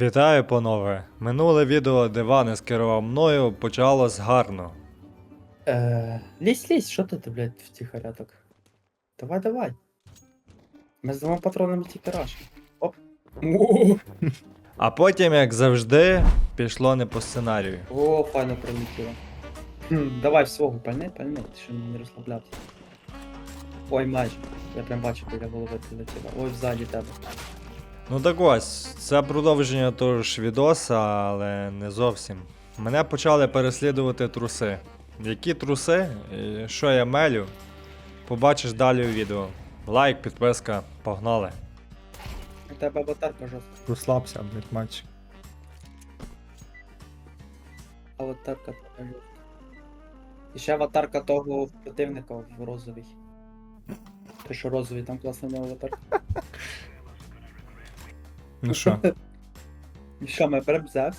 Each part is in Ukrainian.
Вітаю, панове! Минуле відео, де Ванес керував мною, почалось гарно. Е, лізь, лізь, що ти, блядь, втіхаря так? Давай, давай. Ми з двома патронами тільки раш. Оп. О, А потім, як завжди, пішло не по сценарію. О, файно пролетіло. Хм, давай в свого пальни, пальни, ти що не розслаблятися. Ой, майже. Я прям бачу, біля голови прилетіло. Ой, ззаді тебе. Ну так ось, це продовження того ж відоса, але не зовсім. Мене почали переслідувати труси. Які труси? Що я мелю? Побачиш далі у відео. Лайк, підписка, погнали. У тебе аватар, пожалуйста. Розслабся, блядь, матч. Аватарка тебе. І ще аватарка того противника в розовій. Ти що розовий, там класна аватарка. Ну що? І що, ми беремо Зевс?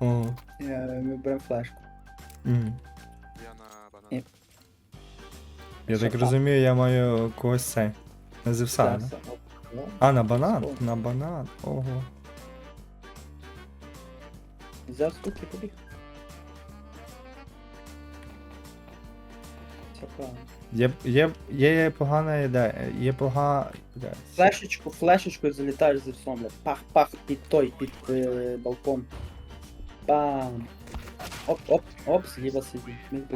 О, Е, Ми беремо флешку. м. Я на банан. Ні. Я Що так там? розумію, я маю когось цей. Не Зевса, не? Зевса. Оп. Ну, А, на банан? На банан. Ого. Взяв штуки побіг. Все правильно. Є, є, є погана ідея. Є погана. ідея. Флешечку, флешечку і залітаєш за всом, блядь. Пах-пах під той, під е, балкон. Бам. Оп, оп, оп. Міг би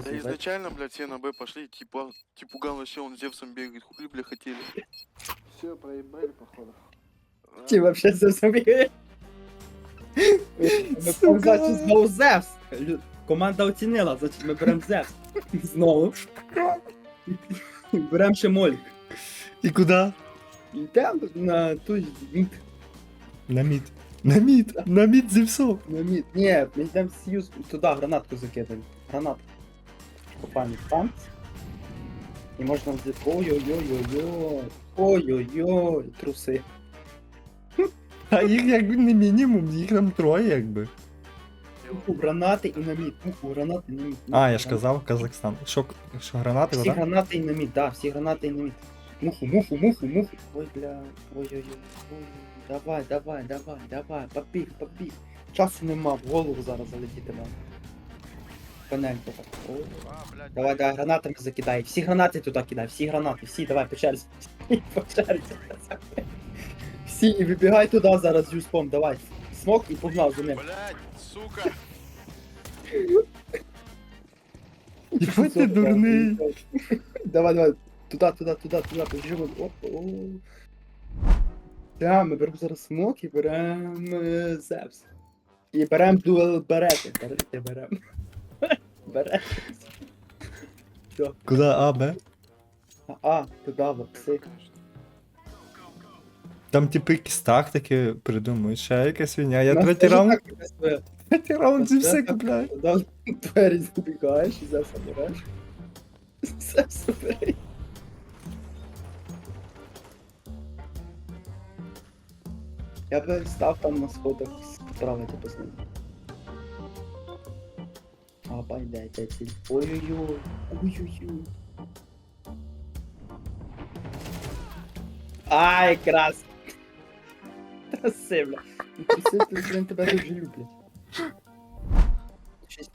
Да изначально, блядь, все на Б пошли, типа, типа гал вообще он с Зевсом бегает, хули, бля, хотели. Все, проебали, походу. Чи вообще це собі? Ми Сука. значить знову Зевс. Лю- Команда оцінила, значить ми беремо Зевс. Знову. Беремо ще Молік. І куди? Йдемо на ж мід. На мід. На мід. На мід Зевсов. На мід. Ні, ми йдемо в Сьюз, туди гранатку закидаємо. Гранат. Копаємо танк. І можна взяти. Ой-ой-ой-ой-ой. Ой-ой-ой, труси. А їх якби не мінімум, їх там троє якби. Пуху гранати і на мід. Гранати і на мід. А, я ж казав, Казахстан. Що, що гранати, Всі так? гранати і на мід, да, всі гранати і на мід. Муху, муху, муху, муху. Ой, бля. Ой-ой-ой. Ой, давай, давай, давай, давай. Побіг, побіг. Часу нема, в голову зараз залетіти нам. Панелька так. Ой. Давай, давай, гранатами закидай. Всі гранати туди кидай, всі гранати, всі, давай, по черзі. Всі по черзі. Всі, і вибігай туди зараз юспом, давай. Смок і погнав за ним. Блядь, сука. Єбать ти дурний. Давай, давай. Туди, туди, туди, туди, побіжимо. Оп, о. Да, ми беремо зараз смок і беремо е, Зевс. І беремо дуел берети. Берети беремо. Берети. Все. Куди А, Б? А, а, туди, вапси. Там типу якісь тактики придумують, ще якась війня. Я третій раунд, так якась своя. третій раунд Це все так. купляю. Туди двері забігаєш і Зевса береш. Зевса береш. Я би став там на сходах справа типу з ним. А, байде, ціль. Ой-ой-ой. Ой-ой-ой. Ай, крас. Краси, бля. Краси, ти, блін, тебе дуже люблять.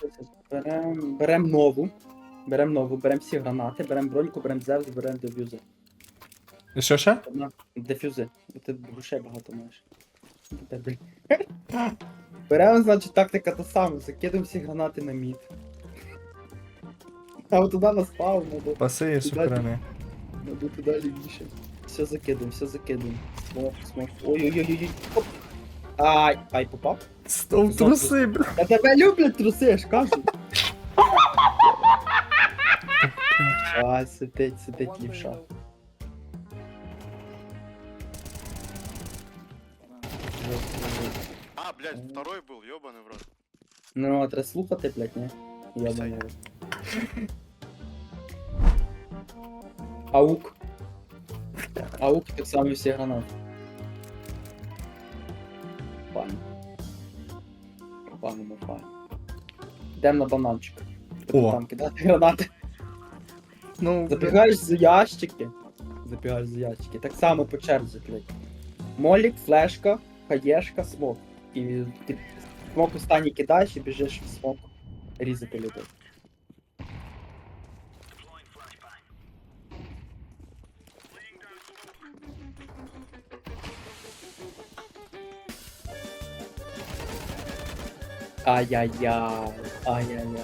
Шість. Берем, берем нову. Берем нову, берем всі гранати, берем броньку, берем зевс, берем дефюзи. Що ще? Одна. Дефюзи. Ти грошей багато маєш. Блін. Беремо, значить, тактика та сама, закидуємо всі гранати на мід. А от туди на спав, надо, Паси сухарини. надо туди лівіше. Все закидуємо, все закидуємо. Смок, смок. Ой-ой-ой-ой. Оп. Ай, ай, попав? Стов труси, бля. Та тебе люблять труси, я ж кажу. А, сидить, сидить лівша. А, блядь, второй был, ебаный в рот. Ну, а треба слухати, блядь, не? Я Все, думаю. Аук. Аук так само всі гранати. Файн. Файно. Йдемо на бананчик. О. Там кидати гранати. Ну, Забігаєш з ящики. Забігаєш з ящики. Так само по черзі, блядь. Молік, флешка, хаєшка, смок. І ти смок останній кидаєш і біжиш в смок різати людей. Ай-яй-яй, ай-яй-яй.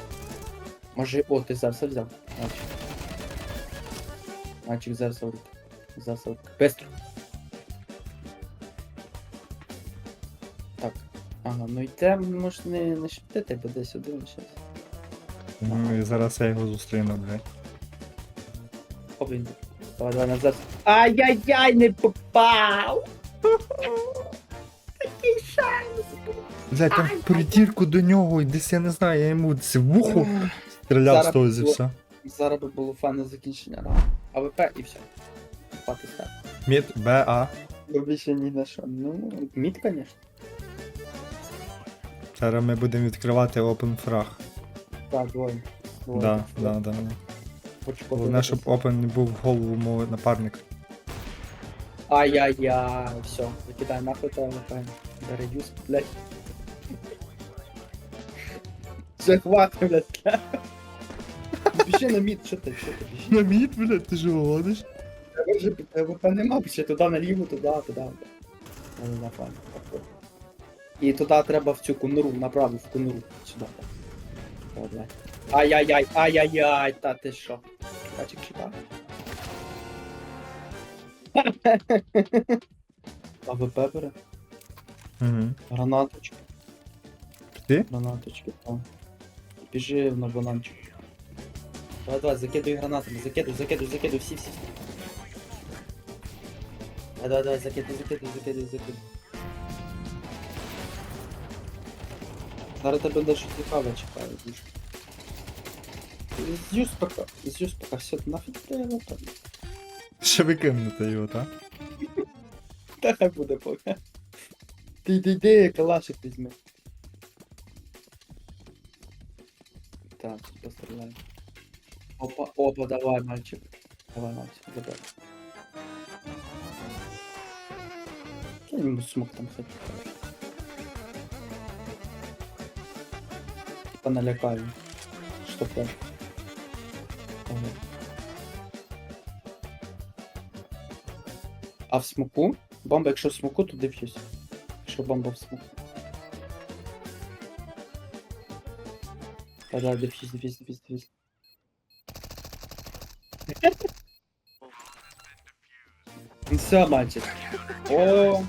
Може, о, ти Зевса взяв. Мальчик. Мальчик Зевса в руки. Зевса в руки. Быстро. Так. Ага, ну йде, може не, не шептити, бо десь один щас. Ну і зараз я його зустріну, блядь. Оп, він. Давай, давай назад. Ай-яй-яй, не попав! Блядь, там придірку до нього, і десь я не знаю, я йому це в вухо стріляв з того було- зівса. Зараз би було файне закінчення раунду. АВП і все. Спати став. Мід, Б, А. Бо більше ні на що. Ну, мід, звісно. Зараз ми будемо відкривати Open Frag. Так, двоє. Двоє. Да, да, да. да. Хочу Головне, щоб. Open не був в голову мого напарника. Ай-яй-яй, все, викидай нахуй того АВП. Бери юз, блядь. Все, блядь. Біжи на мід, що ти, що ти, біжи. На мід, блядь, ти ж говориш? Тебе вже АВП нема, ще туди наліво, туди, туди. Ну, на фан. І туди треба в цю конуру, направо в конуру. Сюди. О, блядь. Ай-яй-яй, ай-яй-яй, та ти що? Бачик чекав? АВП бере. Угу. Гранаточки. Ти? Гранаточки, так. Біжи на бананчик. Давай, давай, закидуй гранатами, закидуй, закидуй, закидуй, всі, всі. Давай, давай, давай, закидуй, закидуй, закидуй, закидуй. Зараз тебе дещо цікаве чекає, дуже. З юспака, з юспака, все, нафіг треба там. Ще викинути його, так? Та хай буде поки. Ти йди, йди, калашик візьми. Так, постріляй. Опа, опа, давай, мальчик. Давай, мальчик, забирай. Кинь йому смок там хоть. Типа налякаю. Что так? А в смоку? Бомба, якщо в смоку, то дивлюсь. Якщо бомба в смоку. Да, дивлюсь, дивлюсь, дивлюсь, дивлюсь. Ну все, мальчик. О.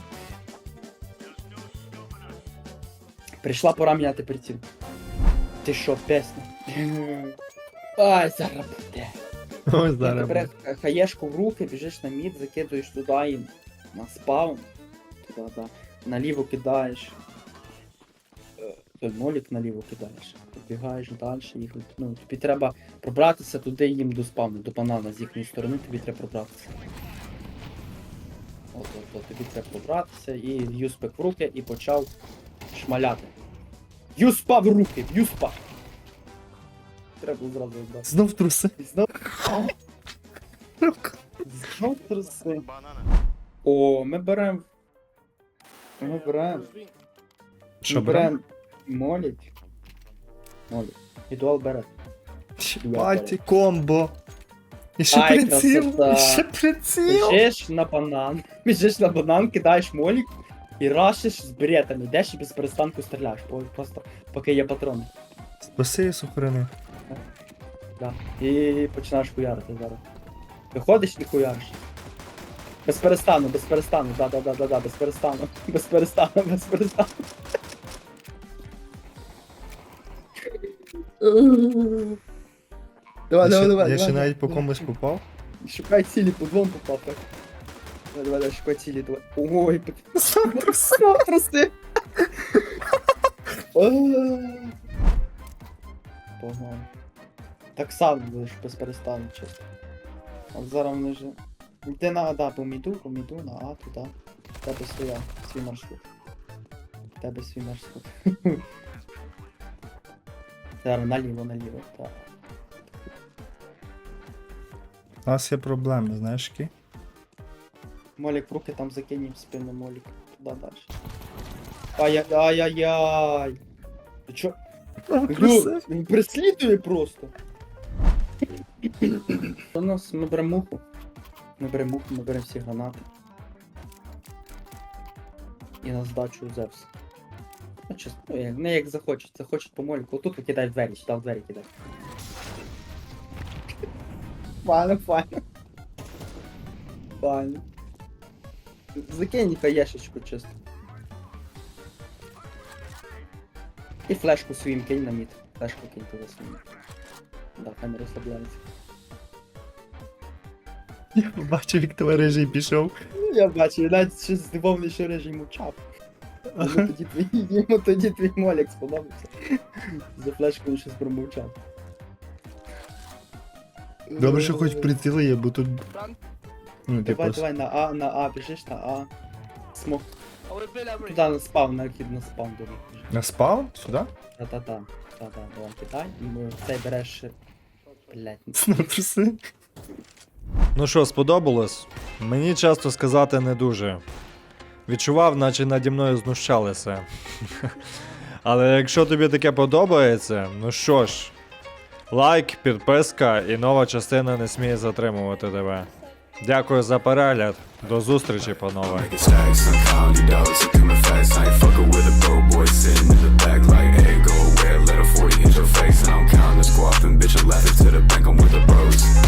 Прийшла пора міняти приціл. Ти що, песня? Ай, зараз буде. Ось Ти зараз. береш хаєшку в руки, біжиш на мід, закидуєш туди їм на спаун. Туди, да. Наліво кидаєш. Молік наліво кидаєш. Підбігаєш далі, їх. Ну, тобі треба пробратися туди їм до спавну, до банана з їхньої сторони, тобі треба пробратися. От, от, от, тобі треба пробратися і юспек в руки і почав шмаляти. Юспа в руки! Юспа! Треба було зразу вдати. Знов труси. Знов Знов труси. О, ми беремо. Ми беремо. Що ми беремо? беремо молік. Молік. Ідуал бере. Паті комбо. І ще Ай, приціл. красота. І ще приціл. Біжиш на банан. Біжиш на банан, кидаєш молік і рашиш з бретами. Йдеш і без перестанку стріляєш. По- Просто поки є патрони. Спаси сухарини. Да. І починаєш хуярити зараз. Виходиш і хуяриш. Без перестану, без перестану, да, да, да, да, да, без перестану. Без перестану, без перестану. Давай, давай, давай. Я ще навіть по комусь попав. Шукай цілі, по двом попав так. Давай, давай, давай, шукай цілі, давай. Ой, Знов труси. Погнали. Так само будеш без перестану, чесно. От зараз вони вже. Йди на А, да, по міду, по міду, на А, туди. В тебе своя, свій маршрут. В тебе свій маршрут. Зараз наліво, наліво, так. У нас є проблеми, знаєш які? Молік в руки там закинем спину молік. Туди далі. Ай- Ай-яй-яй. Ти чо? Ну, він преслідує просто. У нас ми беремо муху. Ми беремо муху, ми беремо всі гранати. І на здачу Зевс. Ну, чесно, ну, як, не як захочуть, захочуть по мольку. Тут викидай двері, сюди в двері кидай. Файно, файно. Файно. Закинь ніка яшечку чисто. І флешку своїм кинь на мід. Флешку кинь туди своїм. Да, хай не розслабляється. Я бачив, як твій режий пішов. Ну, Я бачу, навіть щось здивований, що режим мовчав. Йому тоді твій, йому тоді твій молік сподобався. За флешкою щось промовчав. Добре, що хоч приціли є, бо тут. Ну. Давай, давай на А, на А, біжиш на А. Смок. Туди на спав, на хід на спав до них. На спаун? Сюди? Та-та-та. Та-та, давай кидай. І ми цей береш. Блять, Снапси. Ну що, сподобалось? Мені часто сказати не дуже відчував, наче наді мною знущалися. Але якщо тобі таке подобається, ну що ж, лайк, підписка і нова частина не сміє затримувати тебе. Дякую за перегляд. До зустрічі, панове. Bitch, I'm laughing to the bank, I'm with the bros.